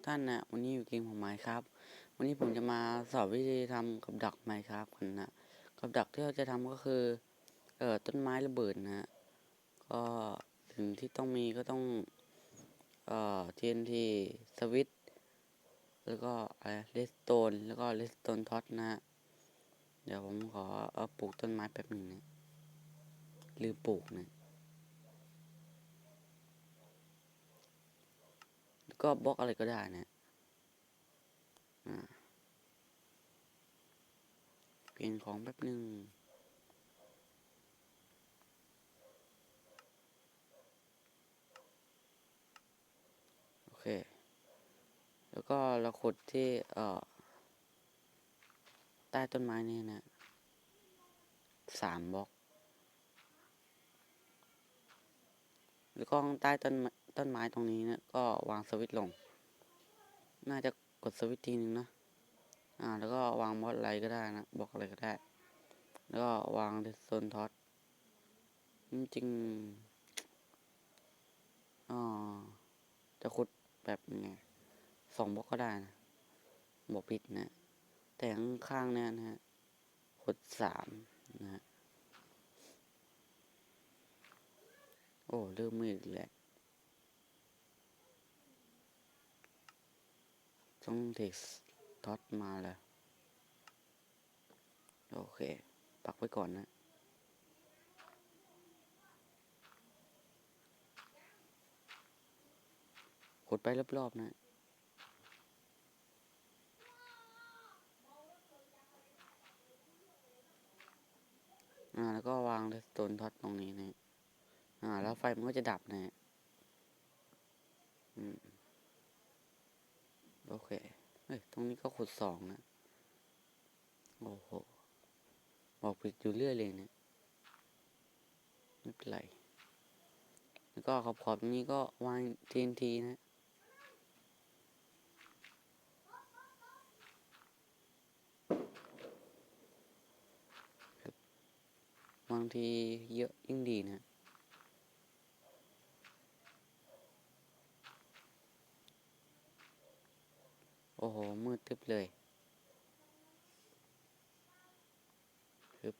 กท่านนะวันนี้อยู่เกมของไม้ครับ วันนี้ผมจะมาสอนวิธีทำกับดักไม้ครับกันนะกับดักที่เราจะทำก็คือเอ่อต้นไม้ระเบิดนะฮะก็ถึงที่ต้องมีก็ต้องเอ่อ TNT สวิตแล้วก็อะไรเลสโตนแล้วก็เลสโตนท็อตนะฮะเดี๋ยวผมขอเอาปลูกต้นไม้แป๊บหนึ่งนะลืมปลูกนะ แล้ว ก็บล็อกอะไรก็ได้นะเปลี่ยนของแป๊บหนึ่งโอเค แล้วก็เราขุดที่เอ่อใต้ต้นไม้นี่นะสามบล็อก แล้วก็ใต้ต้นไม้ ต้นไม้ตรงนี้เนะก็วางสวิตช์ลง น่าจะกดสวิตช์ทีนึงนะอ่า แล้วก็วางบอกอะไรก็ได้นะบอกอะไรก็ได้ แล้วก็วางโซนท็อตจริงอ๋อจะขุดแบบไงสองบล็อกก็ได้นะบอกผิดนะ แต่ข้างเนี่ยนะฮะขุดสามนะฮะโอ้เริ่มมืดแล้ว ต้องเทคท็อตมาแล้ว โอเค ปักไว้ก่อนนะกดไปรอบๆนะอ่าแล้วก็วางเลสโตนท็อตตรงนี้นะอ่า แล้วไฟมันก็จะดับนะฮะอืม โอเค เฮ้ย ตรงนี้ก็ขุดสองนะ โอ้โห บอกผิดอยู่เรื่อยเลยเนี่ย ไม่เป็นไร แล้วก็ขอบขอบนี้ก็วาง TNT นะบางทีเยอะยิ่งดีนะ โอ้โห มืดตึ๊บเลยปึ๊บ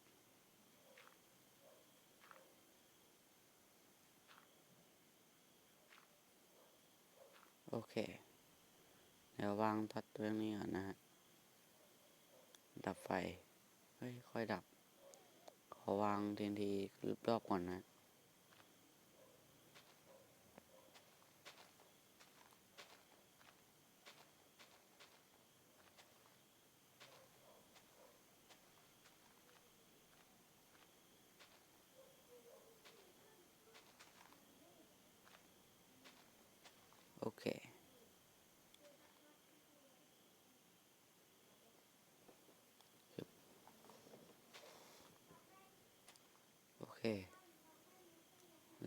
โอเค เดี๋ยววางทัดตรงนี้ก่อนนะฮะ ดับไฟ เฮ้ย ค่อยดับ ขอวางทีนทีรอบๆก่อนนะ โอเค โอเค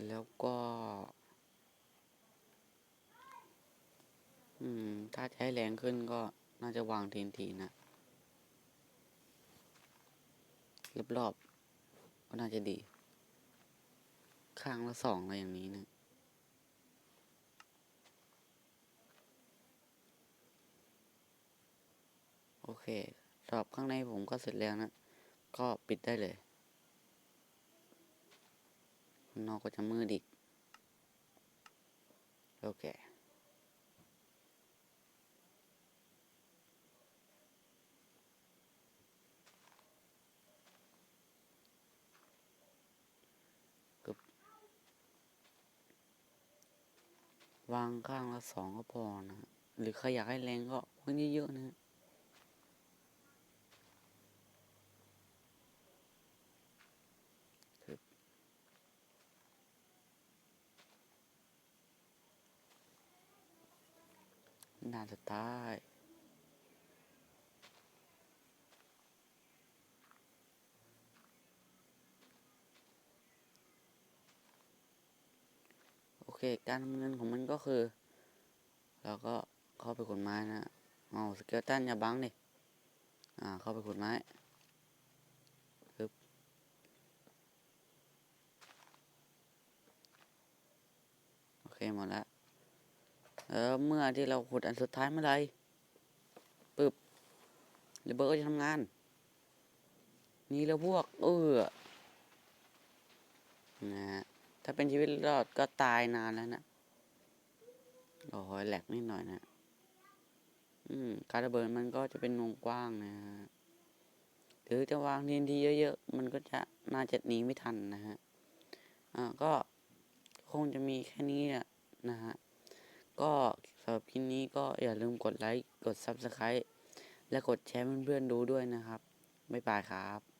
แล้วก็ อืม ถ้าให้แรงขึ้นก็น่าจะวางทีนทีนะรอบๆก็น่าจะดี ข้างละสองอะไรอย่างนี้นะ โอเค สอบข้างในผมก็เสร็จแล้วนะ ก็ปิดได้เลยข้างนอกก็จะมืดอีก โอเคกึบวางข้างละสองก็พอนะ หรือใครอยากให้แรงก็วางเยอะๆนะ น่าจะตาย โอเค การดำเนินของมันก็คือ เราก็เข้าไปขนไม้นะเอาสเกลตันอย่าบังดิ อ่า เข้าไปขนไม้ปึ๊บโอเค หมดแล้ว แเออเมื่อที่เราขุดอันสุดท้ายเมื่อไรปึ๊บระเบิดก็จะทำงาน นี่แล้วพวก เออนะฮะถ้าเป็นชีวิตรอดก็ตายนานแล้วนะโอ้ยแหลกนิดหน่อยนะอืมการระเบิดมันก็จะเป็นวงกว้างนะฮะหรือจะวางทีนทีเยอะๆ มันก็จะน่าจะหนีไม่ทันนะฮะ อ่าก็คงจะมีแค่นี้อะนะฮะ ก็สำหรับคลิปนี้ก็อย่าลืมกดไลค์ กด Subscribe และกดแชร์เพื่อนๆดูด้วยนะครับ บ๊ายบายครับ